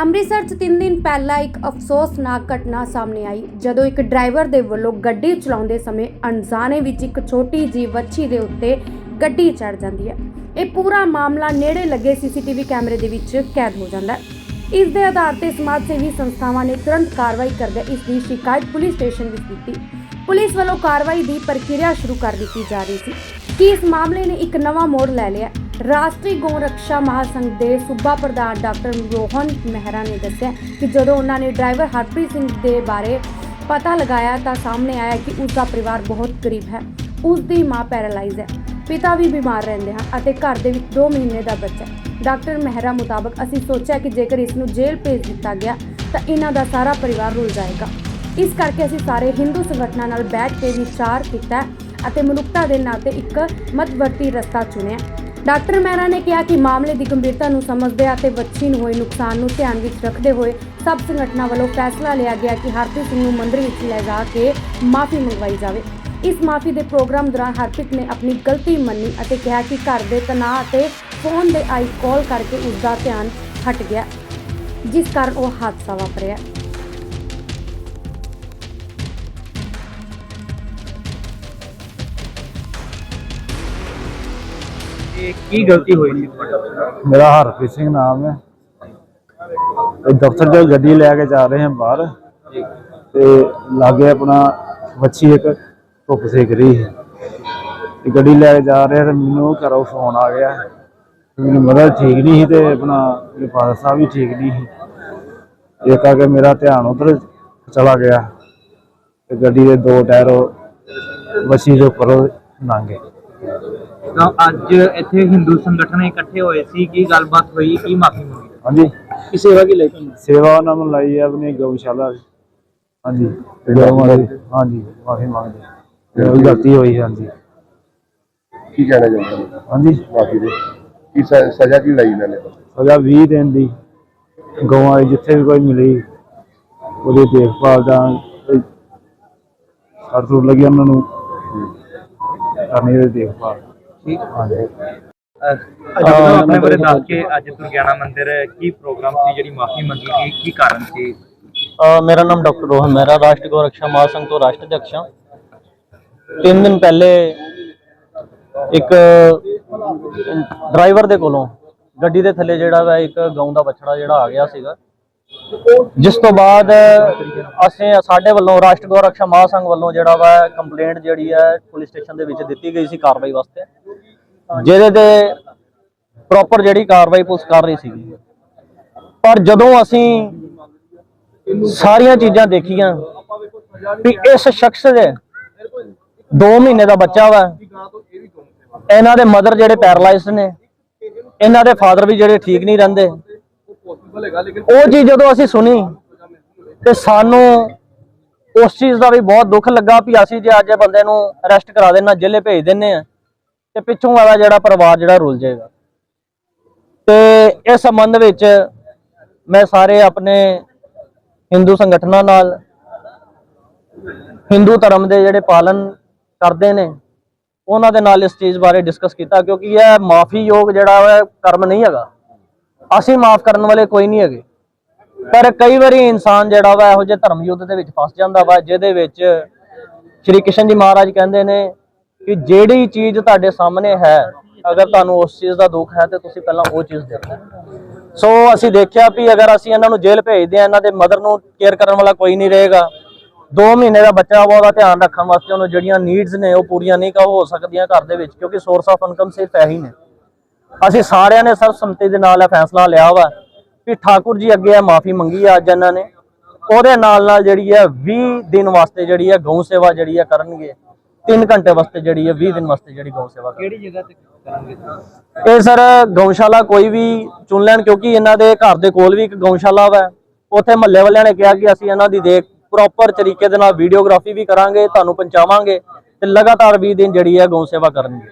ਅੰਮ੍ਰਿਤਸਰ 'ਚ 3 ਦਿਨ ਪਹਿਲਾਂ ਇੱਕ ਅਫਸੋਸਨਾਕ ਘਟਨਾ ਸਾਹਮਣੇ ਆਈ, ਜਦੋਂ ਇੱਕ ਡਰਾਈਵਰ ਦੇ ਵੱਲੋਂ ਗੱਡੀ ਚਲਾਉਂਦੇ ਸਮੇਂ ਅਣਜਾਣੇ ਵਿੱਚ ਇੱਕ ਛੋਟੀ ਜਿਹੀ ਵੱਛੀ ਦੇ ਉੱਤੇ ਗੱਡੀ ਚੜ ਜਾਂਦੀ ਹੈ। ਇਹ ਪੂਰਾ ਮਾਮਲਾ ਨੇੜੇ ਲੱਗੇ ਸੀਸੀਟੀਵੀ ਕੈਮਰੇ ਦੇ ਵਿੱਚ ਕੈਦ ਹੋ ਜਾਂਦਾ ਹੈ। ਇਸ ਦੇ ਆਧਾਰ ਤੇ ਸਮਾਜ ਸੇਵੀ ਸੰਸਥਾਵਾਂ ਨੇ ਤੁਰੰਤ ਕਾਰਵਾਈ ਕਰਦੇ ਇਸ ਦੀ ਸ਼ਿਕਾਇਤ ਪੁਲਿਸ ਸਟੇਸ਼ਨ ਵਿੱਚ ਦਿੱਤੀ। ਪੁਲਿਸ ਵੱਲੋਂ ਕਾਰਵਾਈ ਦੀ ਪ੍ਰਕਿਰਿਆ ਸ਼ੁਰੂ ਕਰ ਦਿੱਤੀ ਜਾ ਰਹੀ ਸੀ। ਕਿ ਇਸ ਮਾਮਲੇ ਨੇ ਇੱਕ ਨਵਾਂ ਮੋੜ ਲੈ ਲਿਆ ਰਾਸ਼ਟਰੀ ਗਊ ਰੱਖਿਆ ਮਹਾਸੰਘ ਦੇ ਸੂਬਾ ਪ੍ਰਧਾਨ ਡਾਕਟਰ ਰੋਹਨ ਮਹਿਰਾ ਨੇ ਦੱਸਿਆ ਕਿ ਜਦੋਂ ਉਹਨਾਂ ਨੇ ਡਰਾਈਵਰ ਹਰਪ੍ਰੀਤ ਸਿੰਘ ਦੇ ਬਾਰੇ ਪਤਾ ਲਗਾਇਆ ਤਾਂ ਸਾਹਮਣੇ ਆਇਆ ਕਿ ਉਸ ਦਾ ਪਰਿਵਾਰ ਬਹੁਤ ਗਰੀਬ ਹੈ। ਉਸ ਦੀ ਮਾਂ ਪੈਰਾਲਾਈਜ਼ ਹੈ। ਪਿਤਾ ਵੀ ਬਿਮਾਰ ਰਹਿੰਦੇ ਹਨ ਅਤੇ ਘਰ ਦੇ ਵਿੱਚ 2 ਮਹੀਨੇ ਦਾ ਬੱਚਾ ਡਾਕਟਰ ਮਹਿਰਾ ਮੁਤਾਬਕ ਅਸੀਂ ਸੋਚਿਆ ਕਿ ਜੇਕਰ ਇਸ ਨੂੰ ਜੇਲ੍ਹ ਭੇਜ ਦਿੱਤਾ ਗਿਆ ਤਾਂ ਇਹਨਾਂ ਦਾ ਸਾਰਾ ਪਰਿਵਾਰ ਰੁਲ ਜਾਏਗਾ। ਇਸ ਕਰਕੇ ਅਸੀਂ ਸਾਰੇ ਹਿੰਦੂ ਸੰਗਠਨਾਂ ਨਾਲ ਬੈਠ ਕੇ ਵਿਚਾਰ ਕੀਤਾ ਅਤੇ ਮਨੁੱਖਤਾ ਦੇ ਨਾਤੇ ਇੱਕ ਮੱਧਵਰਤੀ ਰਸਤਾ ਚੁਣਿਆ ਡਾਕਟਰ ਮਹਿਰਾ ਨੇ ਕਿਹਾ ਕਿ ਮਾਮਲੇ ਦੀ ਗੰਭੀਰਤਾ ਨੂੰ ਸਮਝਦੇ ਅਤੇ ਬੱਚੀ ਨੂੰ ਹੋਏ ਨੁਕਸਾਨ ਨੂੰ ਧਿਆਨ ਵਿੱਚ ਰੱਖਦੇ ਹੋਏ ਸਭ ਸੰਗਠਨਾਂ ਵੱਲੋਂ ਫੈਸਲਾ ਲਿਆ ਗਿਆ ਕਿ ਹਰਪ੍ਰੀਤ ਸਿੰਘ ਨੂੰ ਮੰਦਰ ਵਿੱਚ ਲੈ ਜਾ ਕੇ ਮਾਫੀ ਮੰਗਵਾਈ ਜਾਵੇ। ਇਸ ਮਾਫੀ ਦੇ ਪ੍ਰੋਗਰਾਮ ਦੌਰਾਨ ਹਰਪ੍ਰੀਤ ਨੇ ਆਪਣੀ ਗਲਤੀ ਮੰਨੀ ਅਤੇ ਕਿਹਾ ਕਿ ਘਰ ਦੇ ਤਣਾਅ ਅਤੇ ਫੋਨ ਦੇ ਆਈ ਕਾਲ ਕਰਕੇ ਉਸ ਦਾ ਧਿਆਨ ਹਟ ਗਿਆ, ਜਿਸ ਕਾਰਨ ਉਹ ਹਾਦਸਾ ਵਾਪਰਿਆ। ਇਹ ਕੀ ਗਲਤੀ ਹੋਈ ਸੀ ਮੇਰਾ ਹਰਪ੍ਰੀਤ ਸਿੰਘ ਨਾਮ ਹੈ। ਇਹ ਦਫ਼ਤਰ ਤੋਂ ਗੱਡੀ ਲੈ ਕੇ ਜਾ ਰਹੇ ਹਾਂ ਬਾਹਰ। ਤੇ ਲਾਗੇ ਆਪਣਾ ਵੱਛੀ ਇੱਕ ਧੁੱਪ ਸੇਕ ਰਹੀ ਹੈ। ਤੇ ਗੱਡੀ ਲੈ ਕੇ ਜਾ ਰਹੇ ਤੇ ਮੈਨੂੰ ਘਰੋਂ ਫੋਨ ਆ ਗਿਆ। ਮੇਰੀ ਮਦਰ ਠੀਕ ਨਹੀਂ ਸੀ ਤੇ ਆਪਣਾ ਮੇਰੇ ਫਾਦਰ ਸਾਹਿਬ ਵੀ ਠੀਕ ਨਹੀਂ ਸੀ। ਇਹ ਕਰਕੇ ਮੇਰਾ ਧਿਆਨ ਉਧਰ ਚਲਾ ਗਿਆ। ਤੇ ਗੱਡੀ ਦੇ ਦੋ ਟਾਇਰ ਵੱਛੀ ਦੇ ਉੱਪਰ ਲੰਘ ਗਏ। ਤਾਂ ਅੱਜ ਇੱਥੇ ਹਿੰਦੂ ਸੰਗਠਨ ਇਕੱਠੇ ਹੋਏ ਸੀ ਕੀ ਗੱਲਬਾਤ ਹੋਈ ਕੀ ਮਾਫੀ ਮੰਗੀ? ਹਾਂਜੀ। ਕੀ ਸੇਵਾ ਕੀ ਲਈ ਤੁਹਾਨੂੰ? ਸੇਵਾ ਉਹਨਾਂ ਨੂੰ ਲਈ ਹੈ ਆਪਣੀ ਗਊਸ਼ਾਲਾ ਦੀ। ਹਾਂਜੀ। ਗਊਆਂ ਦੀ ਹਾਂਜੀ ਮਾਫੀ ਮੰਗਦੇ ਉਹ ਗਲਤੀ ਹੋਈ ਹੈ, ਹਾਂਜੀ। ਕੀ ਕਹਿਣਾ ਚਾਹੁੰਦੇ ਹੋ? ਹਾਂਜੀ। ਮਾਫੀ ਦੇ। ਕੀ ਸ- ਸਜ਼ਾ ਕੀ ਲਈ ਇਹਨਾਂ ਨੇ? ਸਜ਼ਾ 20 ਦਿਨ ਦੀ। ਗਊਆਂ ਦੀ ਜਿੱਥੇ ਵੀ ਕੋਈ ਮਿਲੀ ਉਹਦੀ ਦੇਖਭਾਲ ਦਾ ਹਰ ਤੋਂ ਲੱਗੀ ਉਹਨਾਂ ਨੂੰ। ਕਰਨੀ ਦੀ ਦੇਖਭਾਲ। ਠੀਕ ਹਾਂਜੀ। ਅੱਜ ਆਪਣੇ ਬਾਰੇ ਦੱਸ ਕੇ ਅੱਜ ਦੁਰਗਿਆਨਾ ਮੰਦਿਰ ਕੀ ਪ੍ਰੋਗਰਾਮ ਸੀ ਜਿਹੜੀ ਮਾਫੀ ਮੰਗੀ ਗਈ ਕੀ ਕਾਰਨ ਸੀ? ਅ, ਮੇਰਾ ਨਾਮ ਡਾਕਟਰ ਰੋਹਨ ਮਹਿਰਾ ਰਾਸ਼ਟਰੀ ਗੋ ਰੱਖਿਆ ਮਹਾਸੰਘ ਤੋਂ ਰਾਸ਼ਟਰ ਅਧਿਕਸ਼ ਹਾਂ। ਤਿੰਨ ਦਿਨ ਪਹਿਲੇ ਇੱਕ ਡਰਾਈਵਰ ਦੇ ਕੋਲੋਂ ਗੱਡੀ ਦੇ ਥੱਲੇ ਜਿਹੜਾ ਵਾ ਇੱਕ ਗਊ ਦਾ ਬੱਚੜਾ ਜਿਹੜਾ ਆ ਗਿਆ ਸੀਗਾ। ਜਿਸ ਤੋਂ ਬਾਅਦ ਅਸੀਂ ਸਾਡੇ ਵੱਲੋਂ ਰਾਸ਼ਟਰ ਗੋ ਰੱਖਿਆ ਮਹਾਸੰਘ ਵੱਲੋਂ ਜਿਹੜਾ ਵਾ ਕੰਪਲੇਂਟ ਜਿਹੜੀ ਹੈ ਪੁਲਿਸ ਸਟੇਸ਼ਨ ਦੇ ਵਿੱਚ ਦਿੱਤੀ ਗਈ ਸੀ ਕਾਰਵਾਈ ਵਾਸਤੇ। ਜਿਹਦੇ ਤੇ ਪ੍ਰੋਪਰ ਜਿਹੜੀ ਕਾਰਵਾਈ ਪੁਲਿਸ ਕਰ ਰਹੀ ਸੀਗੀ। ਪਰ ਜਦੋਂ ਅਸੀਂ ਸਾਰੀਆਂ ਚੀਜ਼ਾਂ ਦੇਖੀਆਂ ਵੀ ਇਸ ਸ਼ਖਸ ਦੇ 2 ਮਹੀਨੇ ਦਾ ਬੱਚਾ ਵਾ, ਇਹਨਾਂ ਦੇ ਮਦਰ ਜਿਹੜੇ ਪੈਰਲਾਈਜ਼ਡ ਨੇ, ਇਹਨਾਂ ਦੇ ਫਾਦਰ ਵੀ ਜਿਹੜੇ ਠੀਕ ਨਹੀਂ ਰਹਿੰਦੇ ਉਹ ਚੀਜ਼ ਜਦੋਂ ਅਸੀਂ ਸੁਣੀ ਤੇ ਸਾਨੂੰ ਉਸ ਚੀਜ਼ ਦਾ ਵੀ ਬਹੁਤ ਦੁੱਖ ਲੱਗਾ ਵੀ ਅਸੀਂ ਜੇ ਅੱਜ ਬੰਦੇ ਨੂੰ ਅਰੈਸਟ ਕਰਾ ਦੇਣਾ ਜੇਲੇ ਭੇਜ ਦਿੰਨੇ ਆ, ਤੇ ਪਿੱਛੋਂ ਵਾਲਾ ਜਿਹੜਾ ਪਰਿਵਾਰ ਜਿਹੜਾ ਰੁਲ ਜਾਏਗਾ। ਤੇ ਇਸ ਸੰਬੰਧ ਵਿੱਚ ਮੈਂ ਸਾਰੇ ਆਪਣੇ ਹਿੰਦੂ ਸੰਗਠਨਾਂ ਨਾਲ, ਹਿੰਦੂ ਧਰਮ ਦੇ ਜਿਹੜੇ ਪਾਲਨ ਕਰਦੇ ਨੇ, ਉਹਨਾਂ ਦੇ ਨਾਲ ਇਸ ਚੀਜ਼ ਬਾਰੇ ਡਿਸਕਸ ਕੀਤਾ, ਕਿਉਂਕਿ ਇਹ ਮਾਫੀ ਯੋਗ ਜਿਹੜਾ ਕਰਮ ਨਹੀਂ ਹੈਗਾ। ਅਸੀਂ ਮਾਫ ਕਰਨ ਵਾਲੇ ਕੋਈ ਨਹੀਂ ਹੈਗੇ। ਪਰ ਕਈ ਵਾਰੀ ਇਨਸਾਨ ਜਿਹੜਾ ਵਾ ਇਹੋ ਜਿਹੇ ਧਰਮ ਯੁੱਧ ਦੇ ਵਿੱਚ ਫਸ ਜਾਂਦਾ ਵਾ, ਜਿਹਦੇ ਵਿੱਚ ਸ਼੍ਰੀ ਕ੍ਰਿਸ਼ਨ ਜੀ ਮਹਾਰਾਜ ਕਹਿੰਦੇ ਨੇ ਕਿ ਜਿਹੜੀ ਚੀਜ਼ ਤੁਹਾਡੇ ਸਾਹਮਣੇ ਹੈ, ਅਗਰ ਤੁਹਾਨੂੰ ਉਸ ਚੀਜ਼ ਦਾ ਦੁੱਖ ਹੈ ਤੇ ਤੁਸੀਂ ਪਹਿਲਾਂ ਉਹ ਚੀਜ਼ ਦੇਖੋ। ਸੋ ਅਸੀਂ ਦੇਖਿਆ ਵੀ ਅਗਰ ਅਸੀਂ ਇਹਨਾਂ ਨੂੰ ਜੇਲ੍ਹ ਭੇਜਦੇ ਆ ਇਹਨਾਂ ਦੇ ਮਦਰ ਨੂੰ ਕੇਅਰ ਕਰਨ ਵਾਲਾ ਕੋਈ ਨਹੀਂ ਰਹੇਗਾ। 2 ਮਹੀਨੇ ਦਾ ਬੱਚਾ ਵਾ, ਉਹਦਾ ਧਿਆਨ ਰੱਖਣ ਵਾਸਤੇ ਉਹਨੂੰ ਜਿਹੜੀਆਂ ਨੀਡਸ ਨੇ, ਉਹ ਪੂਰੀਆਂ ਨਹੀਂ ਕਾ ਹੋ ਸਕਦੀਆਂ ਘਰ ਦੇ ਵਿੱਚ, ਕਿਉਂਕਿ ਸੋਰਸ ਆਫ ਇਨਕਮ ਸਿਰਫ ਇਹੀ ਨੇ। ਅਸੀਂ ਸਾਰਿਆਂ ਨੇ ਸਰਬਸੰਮਤੀ ਦੇ ਨਾਲ ਇਹ ਫੈਸਲਾ ਲਿਆ ਵਾ ਕਿ ਠਾਕੁਰ ਜੀ ਅੱਗੇ ਇਹ ਮਾਫੀ ਮੰਗੀ ਆ ਅੱਜ ਇਹਨਾਂ ਨੇ। ਉਹਦੇ ਨਾਲ ਨਾਲ ਜਿਹੜੀ ਹੈ 20 ਦਿਨ ਵਾਸਤੇ ਜਿਹੜੀ ਹੈ ਗਊ ਸੇਵਾ ਜਿਹੜੀ ਹੈ ਕਰਨਗੇ। 3 ਘੰਟੇ ਵਾਸਤੇ ਜਿਹੜੀ ਹੈ 20 ਦਿਨ ਵਾਸਤੇ ਜਿਹੜੀ ਗਊ ਸੇਵਾ ਕਿਹੜੀ ਜਗ੍ਹਾ ਤੇ ਕਰਾਂਗੇ ਇਹ ਸਰ ਗਊਸ਼ਾਲਾ ਕੋਈ ਵੀ ਚੁਣ ਲੈਣ ਕਿਉਂਕਿ ਇਹਨਾਂ ਦੇ ਘਰ ਦੇ ਕੋਲ ਵੀ ਇੱਕ ਗਊਸ਼ਾਲਾ ਵਾ। ਉੱਥੇ ਮਹੱਲੇ ਵਾਲਿਆਂ ਨੇ ਕਿਹਾ ਕਿ ਅਸੀਂ ਇਹਨਾਂ ਦੀ ਦੇਖ ਪ੍ਰੋਪਰ ਤਰੀਕੇ ਦੇ ਨਾਲ ਵੀਡੀਓਗ੍ਰਾਫੀ ਵੀ ਕਰਾਂਗੇ ਤੁਹਾਨੂੰ ਪਹੁੰਚਾਵਾਂਗੇ ਤੇ ਲਗਾਤਾਰ 20 ਦਿਨ ਜਿਹੜੀ ਹੈ ਗਊ ਸੇਵਾ ਕਰਨਗੇ।